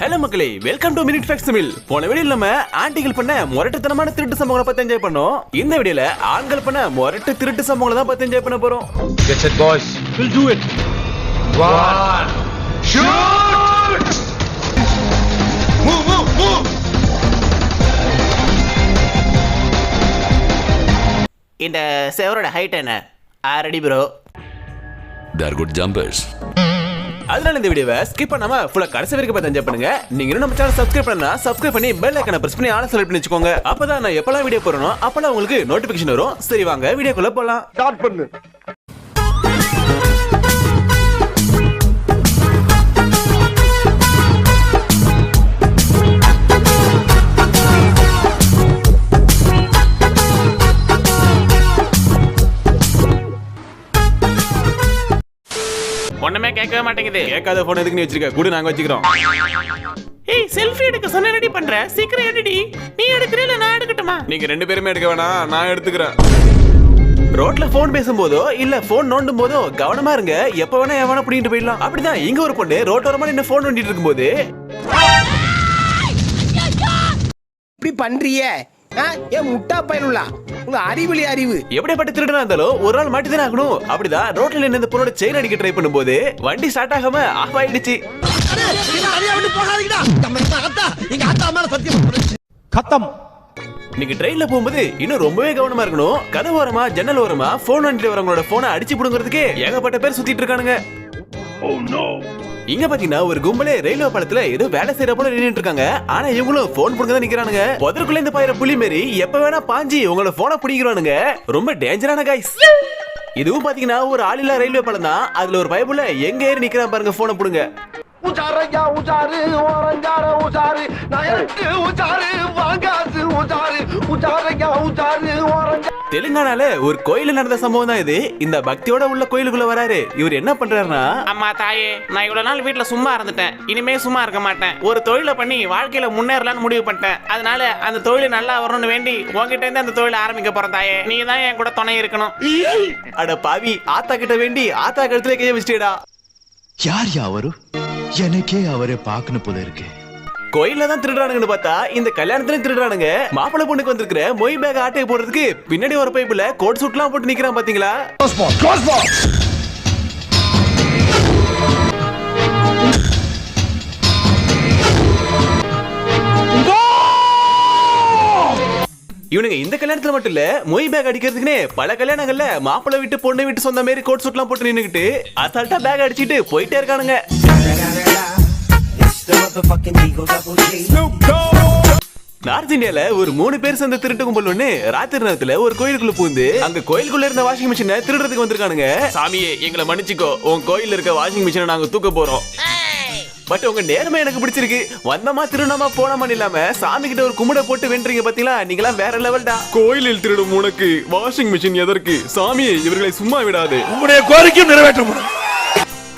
Hello மக்களே welcome to minute facts Tamil போன வீடியோல நம்ம ஆண்டிகள் பண்ண முரட்டுத்தனமான திருட்டு சம்பவங்களை பத்தி என்ஜாய் பண்ணோம் இந்த வீடியோல ஆண்கள் பண்ண முரட்டு திருட்டு சம்பவங்களை தான் பத்தி என்ஜாய் பண்ண போறோம் Get set, boys. We'll do it. One. Shoot! Move, move, move! இந்த செவரோட ஹைட் என்ன ஆறடி bro They are good jumpers. அதனால இந்த வீடியோவை ஸ்கிப் பண்ணாம ஃபுல்லா கடைசி வரைக்கும் பார்த்து என்ஜாய் பண்ணுங்க. நீங்க இன்னும் நம்ம சேனல் சப்ஸ்கிரைப் பண்ணா சப்ஸ்கிரைப் பண்ணி பெல் ஐக்கனை பிரஸ் பண்ணி ஆன செலக்ட் பண்ணி வச்சுக்கோங்க. அப்பதான் நான் எப்பலாம் வீடியோ போறனோ அப்பலாம் உங்களுக்கு நோட்டிபிகேஷன் வரும். சரி வாங்க வீடியோக்குள்ள போலாம். ஸ்டார்ட் பண்ணு. கேட்கவே மாட்டேங்குது. கேட்காத போன் எதுக்கு நீ வச்சிருக்க? கூட நாங்க வச்சுக்கிறோம். ஏய் செல்ஃபி எடுக்க சொன்ன ரெடி பண்ற? சீக்கிரம் எடுடி. நீ எடுக்கற இல்ல நான் எடுக்கட்டுமா? நீங்க ரெண்டு பேருமே எடுக்க வேணாம் நான் எடுத்துக்கிறேன். ரோட்ல போன் பேசும்போதோ இல்ல போன் நோண்டும் போதோ கவனமா இருங்க. எப்ப வேணா எவனா பிடிங்கிட்டு போயிடலாம். அப்படிதான் இங்க ஒரு பொண்ணு ரோட்டோரமா நின்னு போன் நோண்டிட்டு இருக்கும்போது. இப்படி பண்றிய? ஏன் முட்டா பயனுள்ளா. உங்க அறிவிலி அறிவு. எப்படிப்பட்ட திருடனா இருந்தாலும் ஒரு நாள் மாட்டிதானே ஆகணும். அப்படிதான் ரோட்ல நின்று இந்த பொண்ணோட செயின் அடிக்க ட்ரை பண்ணும்போது வண்டி ஸ்டார்ட் ஆகாம ஆஃப் ஆயிடுச்சு நீங்க ட்ரெயின்ல போகும்போது இன்னும் ரொம்பவே கவனமா இருக்கணும். கதவு ஓரமா ஜன்னல் ஓரமா போன் வந்துட்டு வரவங்களோட போனை அடிச்சு புடுங்கிறதுக்கு ஏகப்பட்ட பேர் சுத்திட்டு இருக்கானுங்க. இங்க பாத்தீங்கன்னா ஒரு கும்பலே ரயில்வே பாலத்துல ஏதோ வேலை செய்யற போல நின்னுட்டு இருக்காங்க ஆனா இவங்களும் போன் புடுங்க தான் நிக்கிறானுங்க. புதருக்குள்ள இந்த பாயிர புலி மாரி எப்ப வேணா பாஞ்சி உங்களோட போனை பிடிக்கிறானுங்க ரொம்ப டேஞ்சரான கைஸ் இதுவும் பாத்தீங்கன்னா ஒரு ஆளில்லா ரயில்வே பாலம் தான். அதுல ஒரு பயப்புல எங்க ஏறி நிக்கிறான் பாருங்க போனை புடுங்க. உச்சாரையா உச்சாரு ஓரஞ்சார உச்சாரு நான் எனக்கு உச்சாரு வாங்காசு உச்சாரு உச்சாரையா உச்சாரு ஓரஞ்சா தெலுங்கானால ஒரு கோயில்ல நடந்த சம்பவம் தான் இது. இந்த பக்தியோட உள்ள கோயிலுக்குள்ள வராரு. இவர் என்ன பண்றாருன்னா அம்மா தாயே நான் இவ்வளவு நாள் வீட்ல சும்மா இருந்துட்டேன். இனிமே சும்மா இருக்க மாட்டேன். ஒரு தொழிலை பண்ணி வாழ்க்கையில முன்னேறலாம்னு முடிவு பண்ணிட்டேன். அதனால அந்த தொழில் நல்லா வரணும்னு வேண்டி உன்கிட்ட இருந்து அந்த தொழிலை ஆரம்பிக்க போறேன் தாயே. நீ தான் என் கூட துணை இருக்கணும். அட பாவி ஆத்தா கிட்ட வேண்டி ஆத்தா கழுத்துல கைய வச்சிட்டேடா. யார் அவரு? எனக்கே அவரை பார்க்கணும் போல இருக்கு. கோயில்ல தான் திருடுறானுங்கன்னு பார்த்தா இந்த கல்யாணத்துல திருடுறானுங்க. மாப்பிள்ளை பொண்ணுக்கு வந்திருக்கிற மொய் பேக் ஆட்டையை போடுறதுக்கு பின்னாடி ஒரு பைப்புல கோட் சூட்லாம் போட்டு நிக்கிறான் பாத்தீங்களா? இவனுங்க இந்த கல்யாணத்துல மட்டும் இல்ல மொய் பேக் அடிக்கிறதுக்குனே பல கல்யாணங்கள்ல மாப்பிள்ளை விட்டு பொண்ணு விட்டு சொந்த மாதிரி கோட் சூட்லாம் போட்டு நின்னுக்கிட்டு அசால்ட்டா பேக் அடிச்சிட்டு போயிட்டே இருக்கானுங்க. நார்த் இந்தியால ஒரு மூணு பேர் சேர்ந்த திருட்டு கும்பல் ஒண்ணு ராத்திரி நேரத்துல ஒரு கோயிலுக்குள்ள பூந்து அங்க கோயிலுக்குள்ள இருந்த வாஷிங் மிஷினை திருடுறதுக்கு வந்திருக்கானுங்க. சாமியே எங்களை மன்னிச்சுக்கோ. உன் கோயில்ல இருக்க வாஷிங் மிஷினை நாங்க தூக்க போறோம். பட் உங்க நேர்மை எனக்கு பிடிச்சிருக்கு. வந்தமா திருநாமா போனமா இல்லாம சாமி கிட்ட ஒரு கும்பிட போட்டு வென்றீங்க பாத்தீங்களா? நீங்களா வேற லெவல்டா கோயிலில் திருடும் உனக்கு வாஷிங் மிஷின் எதற்கு? சாமியே இவர்களை சும்மா விடாது. உங்களுடைய கோரிக்கையும் நிறைவேற்றப்படும்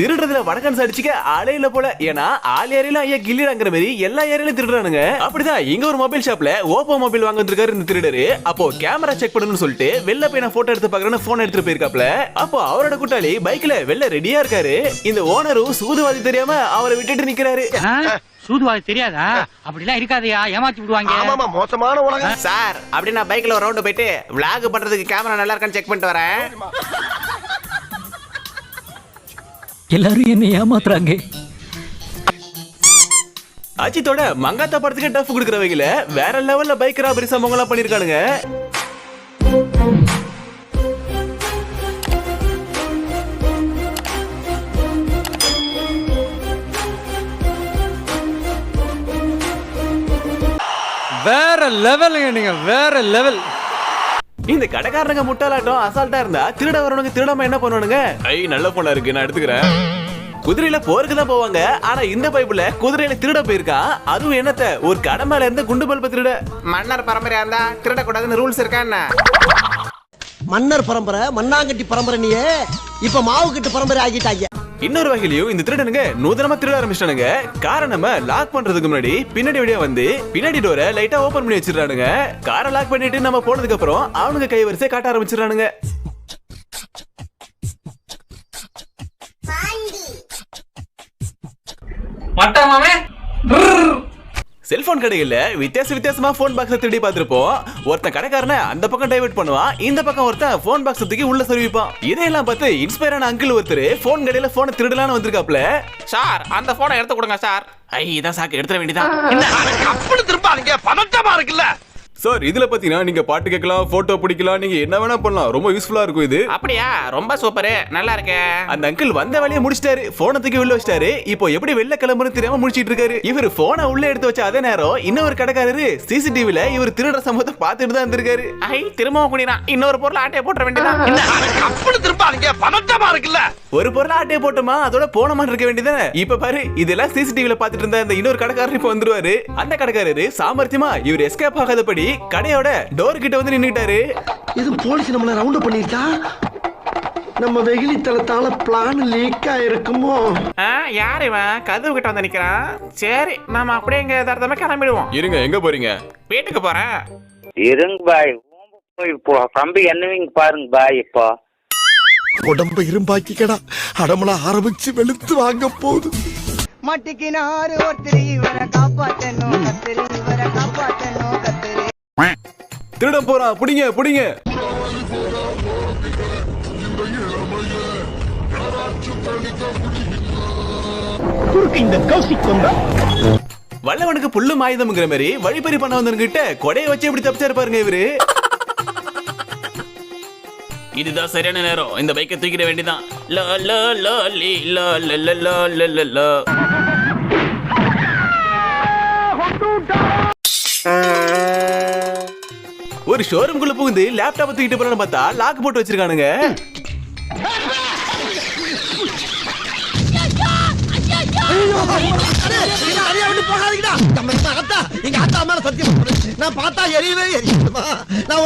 திருடுறதுல வடக்கன்ஸ் அடிச்சுக்க ஆளே இல்ல போல. ஏன்னா ஆள் ஏரியிலும் ஐயா கில்லிடாங்கிற மாதிரி எல்லா ஏரியிலும் திருடுறானுங்க. அப்படிதான் இங்க ஒரு மொபைல் ஷாப்ல ஓப்போ மொபைல் வாங்க வந்திருக்காரு இந்த திருடரு. அப்போ கேமரா செக் பண்ணணும்னு சொல்லிட்டு வெளில போய் நான் போட்டோ எடுத்து பாக்குறேன்னு போன் எடுத்துட்டு போயிருக்காப்ல. அப்போ அவரோட கூட்டாளி பைக்ல வெளில ரெடியா இருக்காரு. இந்த ஓனரும் சூதுவாதி தெரியாம அவரை விட்டுட்டு நிக்கிறாரு. சூதுவாது தெரியாதா? அப்படிலாம் இருக்காதயா ஏமாத்தி விடுவாங்க. ஆமாமா மோசமான உலகம். சார் அப்படி நான் பைக்ல ஒரு ரவுண்டு போயிட்டு விளாக் பண்றதுக்கு கேமரா நல்லா இருக்கான்னு செக் பண்ணிட்டு வரேன். எல்லாரும் என்ன ஏமாத்துறாங்க. அஜித்தோட மங்காத்தா படத்துக்கு டஃப் கொடுக்குறவங்கள வேற லெவல்ல பைக் ராபரி சம்பவம் எல்லாம் பண்ணிருக்கானுங்க வேற லெவலுங்க நீங்க வேற லெவல். இந்த கடைக்காரனுங்க முட்டாளாட்டம் அசால்ட்டா இருந்தா திருட வரவனுங்க திருடாம என்ன பண்ணுவானுங்க? ஐ நல்ல பொண்ணா இருக்கு நான் எடுத்துக்கிறேன். குதிரையில போருக்கு தான் போவாங்க. ஆனா இந்த பைப்புல குதிரையில திருட போயிருக்கான் அதுவும் என்னத்த ஒரு கடை மேல இருந்து குண்டு பல்ப திருட? மன்னர் பரம்பரையா இருந்தா திருடக்கூடாதுன்னு ரூல்ஸ் இருக்கா என்ன? மன்னர் பரம்பரை மண்ணாங்கட்டி பரம்பரை நீயே. இப்ப மாவு கட்டு பரம்பரை ஆகிட்டாங்க இன்னொரு வகையிலயும் இந்த திருடனுங்க நூதனமா திருட ஆரம்பிச்சிட்டானுங்க. காரை நம்ம லாக் பண்றதுக்கு முன்னாடி பின்னாடி வழியா வந்து பின்னாடி டோரை லைட்டா ஓபன் பண்ணி வச்சிடறானுங்க. காரை லாக் பண்ணிட்டு நம்ம போனதுக்கு அப்புறம் அவனுங்க கை வரிசை காட்ட ஆரம்பிச்சிடறானுங்க. மட்டா மாமே? செல்போன் கடையில வித்தியாச வித்தியாசமா போன் பாக்ஸ் திருடி பார்த்திருப்போம். ஒருத்தன் கடைக்காரன அந்த பக்கம் டைவர்ட் பண்ணுவான். இந்த பக்கம் ஒருத்தன் போன் பாக்ஸ் தூக்கி உள்ள சொருவிப்பான். இதையெல்லாம் பார்த்து இன்ஸ்பயர் ஆன அங்கிள் ஒருத்தர் போன் கடையில போனை திருடலான்னு வந்திருக்காப்ல சார் அந்த போனை எடுத்து கொடுங்க சார். ஐ இதான் சாக்கு எடுத்துட வேண்டியதான் அப்படி திரும்பாதீங்க. பதட்டமா இருக்குல்ல. சார் இதுல பாத்தீங்கன்னா நீங்க பாட்டு கேட்கலாம் போட்டோ பிடிக்கலாம் நீங்க என்ன வேணா பண்ணலாம். ரொம்ப யூஸ்ஃபுல்லா இருக்கும் இது. அப்படியா? ரொம்ப சூப்பரு நல்லா இருக்கே. அந்த அங்கிள் வந்த வேலையை முடிச்சிட்டாரு. போனை தூக்கி உள்ள வச்சிட்டாரு. இப்போ எப்படி வெளில கிளம்புறது தெரியாம முடிச்சிட்டு இருக்காரு. இவர் போனை உள்ள எடுத்து வச்ச அதே நேரம் இன்னொரு கடைக்காரரு சிசிடிவில இவர் திருடுற சம்பவத்தை பார்த்துட்டு தான் இருந்திருக்காரு. ஐ திரும்பவும் குடிறான் இன்னொரு பொருள் ஆட்டையை போட்டுற வேண்டியதான் திரும்பாதீங்க பதட்டமா இருக்குல்ல? ஒரு பொருளை ஆட்டையை போட்டோமா? அதோட போனமா இருக்க வேண்டியதானே இப்ப பாரு இதெல்லாம் சிசிடிவில பாத்துட்டு இருந்த அந்த இன்னொரு கடைக்காரர் இப்ப வந்துருவாரு. அந்த கடைக்காரரு சாமர்த்தியமா இவர் எஸ்கேப் ஆகாதபடி கடையோட டோர் கிட்ட வந்து நின்னுட்டாரு இது போலீஸ் நம்மள ரவுண்ட் பண்ணிருச்சா நம்ம வெகுளி தளத்தால பிளான் லீக் ஆயிருக்குமோ? ஆ, யார் இவன்? கதவு கிட்ட வந்து நிக்கிறான். சரி நாம அப்படியே இங்க தரதமா கிளம்பிடுவோம். இருங்க எங்க போறீங்க? வீட்டுக்கு போறேன். இருங்க பாய் போய் இப்போ தம்பி என்னவீங்க பாருங்க பாய் இப்போ. உடம்ப இரும்பாக்கிக்கடா. அடமல ஆரம்பிச்சு வெளுத்து வாங்க போகுது. மட்டிக்கினாரு ஒருத்தர் இவரை காப்பாத்தணும் கத்திரி இவரை காப்பாத்தணும் கத்திரி திருடம் போறான் புடிங்க புடிங்க. இந்த கௌசிக் வந்தா வல்லவனுக்கு புல்லும் ஆயுதம்ங்கிற மாதிரி வழிப்பறி பண்ண வந்தவங்கிட்ட கொடையை வச்சு எப்படி தப்பிச்சாரு பாருங்க இவரு. இதுதான் சரியான நேரம் இந்த பைக்கை தூக்கிட வேண்டியதான் ல ல ல லி ல ல ல ல ல ல ல. ஒரு ஷோரூம்குள்ள புகுந்து லேப்டாப் தூக்கிட்டு போறான்னு பார்த்தா லாக் போட்டு வச்சிருக்கானுங்க எங்க அத்தா மேல சத்தியம் பண்ணு. நான் பார்த்தா எரியவே எரியுமா நான்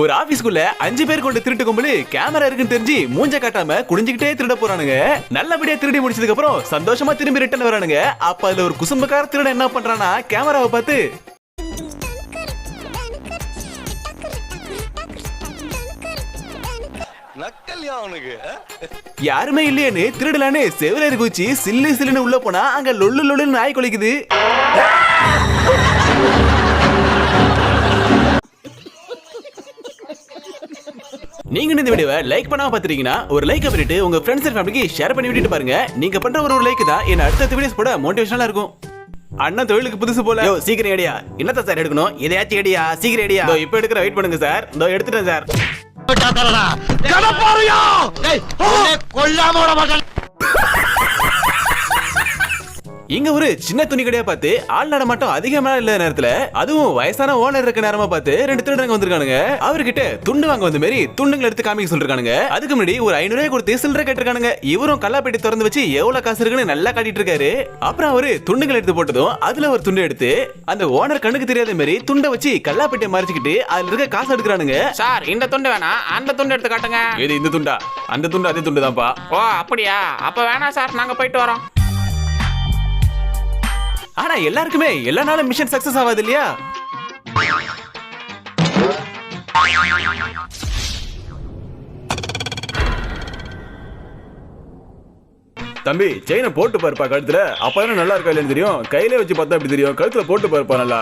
ஒரு ஆபீஸ்க்குள்ள அஞ்சு பேர் கொண்ட திருட்டு கும்பலு கேமரா இருக்குன்னு தெரிஞ்சு மூஞ்ச காட்டாம குனிஞ்சுக்கிட்டே திருட போறானுங்க. நல்லபடியா திருடி முடிச்சதுக்கு அப்புறம் சந்தோஷமா திரும்பி ரிட்டர்ன் வரானுங்க. அப்ப அதுல ஒரு குசும்பக்கார திருடன் என்ன பண்றானா கேமராவை பார்த்து யாருமே இல்லையேன்னு திருடலான்னு செவிலேறி குச்சி சில்லு சில்லுன்னு உள்ள போனா அங்க லொல்லு லொல்லுன்னு நாய் கொலைக்குது நீங்க இந்த வீடியோவை லைக் பண்ணாம பாத்துறீங்கன்னா ஒரு லைக் பண்ணிட்டு உங்க ஃப்ரெண்ட்ஸ் அண்ட் ஃபேமிலிக்கு ஷேர் பண்ணி விட்டுட்டு பாருங்க. நீங்க பண்ற ஒரு ஒரு லைக் தான் என்ன அடுத்த வீடியோஸ் போட மோட்டிவேஷனலா இருக்கும். அண்ணா தொழிலுக்கு புதுசு போல. யோ சீக்கிரம் எடியா என்னத்த சார் எடுக்கணும்? எதையாச்சும் எடியா சீக்கிரம் எடியா இதோ இப்போ எடுக்கிற வெயிட் பண்ணுங்க சார் இதோ எடுத்துட்டேன் சார் கொல்லாம இங்க ஒரு சின்ன துணி கடையா பார்த்து ஆள் நடமாட்டம் அதிகமா இல்லாத நேரத்துல அதுவும் வயசான ஓனர் இருக்க நேரமா பார்த்து ரெண்டு திருடங்க வந்திருக்கானுங்க. அவர்கிட்ட துண்டு வாங்க வந்த மாதிரி துண்டுங்களை எடுத்து காமிக்க சொல்லிருக்கானுங்க. அதுக்கு முன்னாடி ஒரு ஐநூறு ரூபாய் கொடுத்து சில்லறை கேட்டிருக்கானுங்க. இவரும் கல்லாப்பேட்டி திறந்து வச்சு எவ்வளவு காசு இருக்குன்னு நல்லா காட்டிட்டு இருக்காரு. அப்புறம் அவரு துண்டுகள் எடுத்து போட்டதும் அதுல ஒரு துண்டு எடுத்து அந்த ஓனர் கண்ணுக்கு தெரியாத மாதிரி துண்டை வச்சு கல்லாப்பேட்டியை மறைச்சிக்கிட்டு அதுல இருக்க காசு எடுக்கிறானுங்க. சார் இந்த துண்டு வேணாம் அந்த துண்டு எடுத்து காட்டுங்க. இது இந்த துண்டா? அந்த துண்டு அதே துண்டு தான்ப்பா ஓ அப்படியா? அப்ப வேணாம் சார் நாங்க போயிட்டு வரோம். ஆனா எல்லாருக்குமே எல்லா நாளும் மிஷன் சக்சஸ் ஆகாது இல்லையா? தம்பி செயினை போட்டு பாருப்பா கழுத்துல. அப்பதான் நல்லா இருக்கா இல்லைன்னு தெரியும்? கையில வச்சு பார்த்தா எப்படி தெரியும்? கழுத்துல போட்டு பாருப்பா நல்லா.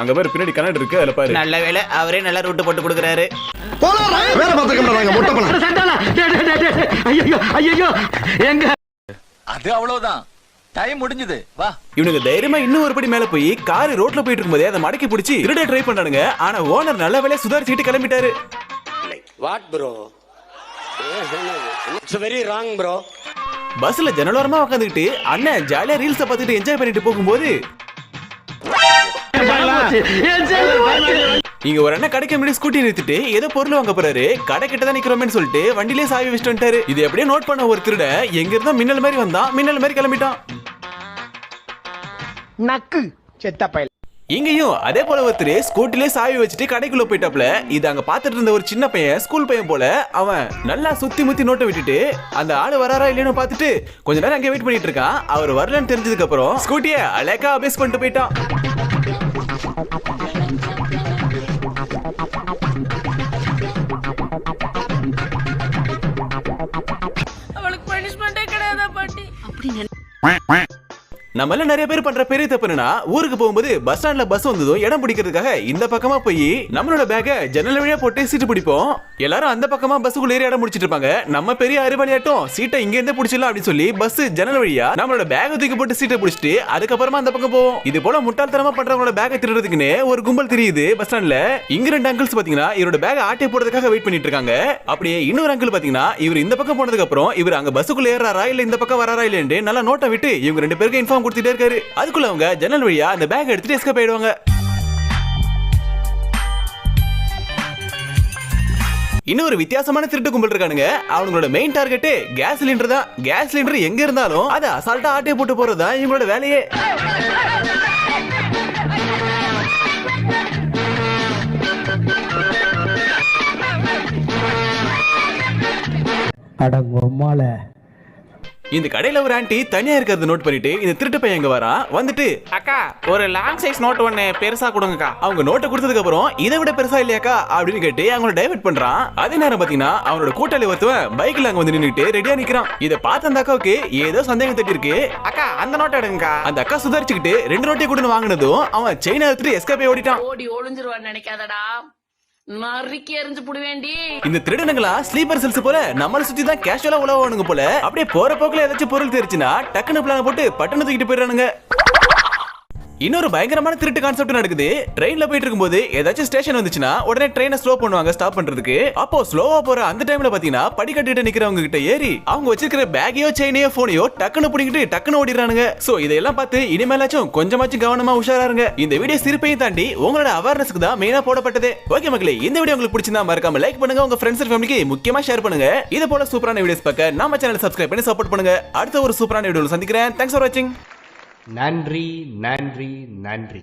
அங்க பாரு பின்னாடி கண்ணாடி இருக்கு அதுல பாரு. நல்ல வேலை அவரே நல்லா ரூட்டு போட்டு கொடுக்குறாரு. வேற பார்த்துக்கணும் நாங்க மொட்டை பணம் அது அவ்வளவுதான். டைம் முடிஞ்சது. வா. இவனுக்கு தைரியமா இன்னும் ஒரு படி மேல போய் கார் ரோட்ல போயிட்டு இருக்கும்போதே அதை மடக்கி பிடிச்சி திருட ட்ரை பண்றானுங்க ஆனா ஓனர் நல்ல வேலையா சுதாரிச்சுக்கிட்டு கிளம்பிட்டாரு. What bro it's very wrong bro பஸ்ல ஜனலோரமா உட்காந்துக்கிட்டு அண்ணன் ஜாலியா ரீல்ஸ பார்த்துட்டு என்ஜாய் பண்ணிட்டு போகும்போது இங்க ஒரு அண்ணன் கடைக்கு முன்னாடி ஸ்கூட்டி நிறுத்திட்டு ஏதோ பொருள் வாங்க போறாரு. கடை கிட்ட தான் நிக்கிறோமேன்னு சொல்லிட்டு வண்டியிலே சாவி வச்சுட்டு வந்துட்டாரு. இது எப்படியே நோட் பண்ண ஒரு திருட எங்க இருந்தா மின்னல் மாதிரி வந்தான். மின்னல் மாதிரி கிளம்பிட்டான். நக்கு. செத்த பயல். இங்கேயும் அதே போல ஒருத்தர் ஸ்கூட்டிலே சாவி வச்சுட்டு கடைக்குள்ள போயிட்டாப்ல. இது அங்க பாத்துட்டு இருந்த ஒரு சின்ன பையன் ஸ்கூல் பையன் போல. அவன் நல்லா சுத்தி முத்தி நோட்டை விட்டுட்டு அந்த ஆளு வராரா இல்லைன்னு பார்த்துட்டு கொஞ்ச நேரம் அங்கே வெயிட் பண்ணிட்டு இருக்கான். அவர் வரலன்னு தெரிஞ்சதுக்கு அப்புறம் ஸ்கூட்டிய அழகா அபேஸ் பண்ணிட்டு போயிட்டான். அவளுக்கு பனிஷ்மெண்டே கிடையாதா பாட்டி? நம்மள நிறைய பேர் பண்ற பெரிய தப்பு என்னன்னா ஊருக்கு போகும்போது பஸ் ஸ்டாண்ட்ல பஸ் வந்ததும் இடம் பிடிக்கிறதுக்காக இந்த பக்கமா போய் நம்மளோட பேக்க ஜன்னல் வழியா போட்டு சீட்டு பிடிப்போம். எல்லாரும் அந்த பக்கமா பஸ்ஸுக்குள்ள ஏறி இடம் முடிச்சிட்டு இருப்பாங்க. நம்ம பெரிய அறிவாளியாட்டும் சீட்டை இங்க இருந்தே பிடிச்சிடலாம் அப்படின்னு சொல்லி பஸ் ஜன்னல் வழியா நம்மளோட பேக தூக்கி போட்டு சீட்டை பிடிச்சிட்டு அதுக்கப்புறமா அந்த பக்கம் போவோம். இது போல முட்டாள்தனமா பண்றவங்களோட பேக்கை திருடுறதுக்குன்னு ஒரு கும்பல் தெரியுது பஸ் ஸ்டாண்ட்ல இங்க ரெண்டு அங்கிள்ஸ் பாத்தீங்கன்னா இவரோட பேக ஆட்டை போடுறதுக்காக வெயிட் பண்ணிட்டு இருக்காங்க. அப்படியே இன்னொரு அங்கிள் பாத்தீங்கன்னா இவர் இந்த பக்கம் போனதுக்கு அப்புறம் இவர் அங்க பஸ்ஸுக்குள்ள ஏறாரா இல்ல இந்த பக்கம் வராரா இல்லன்னு நல்லா நோட்டை விட்டு இவங்க ரெண்டு பேருக்கு இன்ஃபார்ம் கொடுத்துட்டே இருக்காரு. அதுக்குள்ள அவங்க ஜன்னல் வழியா அந்த பேக் எடுத்துட்டு எஸ்கேப் ஆயிடுவாங்க. இன்னொரு வித்தியாசமான திருட்டு கும்பல் இருக்கானுங்க. அவங்களோட மெயின் டார்கெட் கேஸ் சிலிண்டர் தான். கேஸ் சிலிண்டர் எங்க இருந்தாலும் அதை அசால்ட்டா ஆட்டே போட்டு போறது தான் இவங்களோட வேலையே. இந்த கடையில ஒரு ஆன்ட்டி தனியா இருக்கிறத நோட் பண்ணிட்டு இந்த திருட்டு பையன் எங்க வரான் வந்துட்டு. அக்கா ஒரு லாங் சைஸ் நோட் ஒன்னு பெருசா கொடுங்கக்கா. அவங்க நோட்டை கொடுத்ததுக்கு அப்புறம் இதை விட பெருசா இல்லையாக்கா? அப்படின்னு கேட்டு அவங்கள டைவர்ட் பண்றான். அதே நேரம் பாத்தீங்கன்னா அவனோட கூட்டாளி ஒருத்தவன் பைக்ல அங்க வந்து நின்னுட்டு ரெடியா நிக்கிறான். இத பார்த்த அந்த அக்காவுக்கு ஏதோ சந்தேகம் தட்டி இருக்கு அக்கா அந்த நோட் எடுங்கக்கா. அந்த அக்கா சுதாரிச்சுக்கிட்டு ரெண்டு நோட்டை கொடுன்னு வாங்கினதும் அவன் செயினை எடுத்துட்டு எஸ்கேப் ஓடிட்டான். ஓடி ஒளிஞ்சிருவான்னு நினைக்காதடா. நறுக்கி எரிஞ்சு புடுவேண்டி. இந்த திருடனுங்களா ஸ்லீப்பர் செல்ஸ் போல நம்மள சுத்தி தான் கேஷுவலா உழவானுங்க போல. அப்படியே போற போக்குல ஏதாச்சும் பொருள் தெரிச்சுனா டக்குன்னு பிளான போட்டு பட்டணம் தூக்கிட்டு போயிடுறானுங்க. இன்னொரு பயங்கரமான திருட்டு கான்செப்ட் நடக்குது. ட்ரெயின்ல போயிட்டு இருக்கும்போது ஏதாச்சும் ஸ்டேஷன் வந்துச்சுன்னா உடனே ட்ரெயினை ஸ்லோ பண்ணுவாங்க ஸ்டாப் பண்றதுக்கு. அப்போ ஸ்லோவா போற அந்த டைம்ல பாத்தீங்கன்னா படிக்கட்டிட்டு நிக்கிறவங்க கிட்ட ஏறி அவங்க வச்சிருக்கிற பேக்கையோ செயினையோ போனையோ டக்குன்னு பிடிங்கிட்டு டக்குன்னு ஓடிடுறானுங்க. சோ இதெல்லாம் பார்த்து இனிமேலாச்சும் கொஞ்சமாச்சும் கவனமா உஷாரா இருங்க. இந்த வீடியோ சிரிப்பையும் தாண்டி உங்களோட அவேர்னஸ்க்கு தான் மெயினா போடப்பட்டது. ஓகே மக்களே இந்த வீடியோ உங்களுக்கு பிடிச்சிருந்தா மறக்காம லைக் பண்ணுங்க. உங்க ஃப்ரெண்ட்ஸ் ஃபேமிலிக்கு முக்கியமா ஷேர் பண்ணுங்க. இது போல சூப்பரான வீடியோஸ் பார்க்க நம்ம சேனல் சப்ஸ்கிரைப் பண்ணி சப்போர்ட் பண்ணுங்க. அடுத்த ஒரு சூப்பரான வீடியோல சந்திக்கிறேன். தேங்க்ஸ் ஃபார் வாட்சிங் நன்றி நன்றி நன்றி.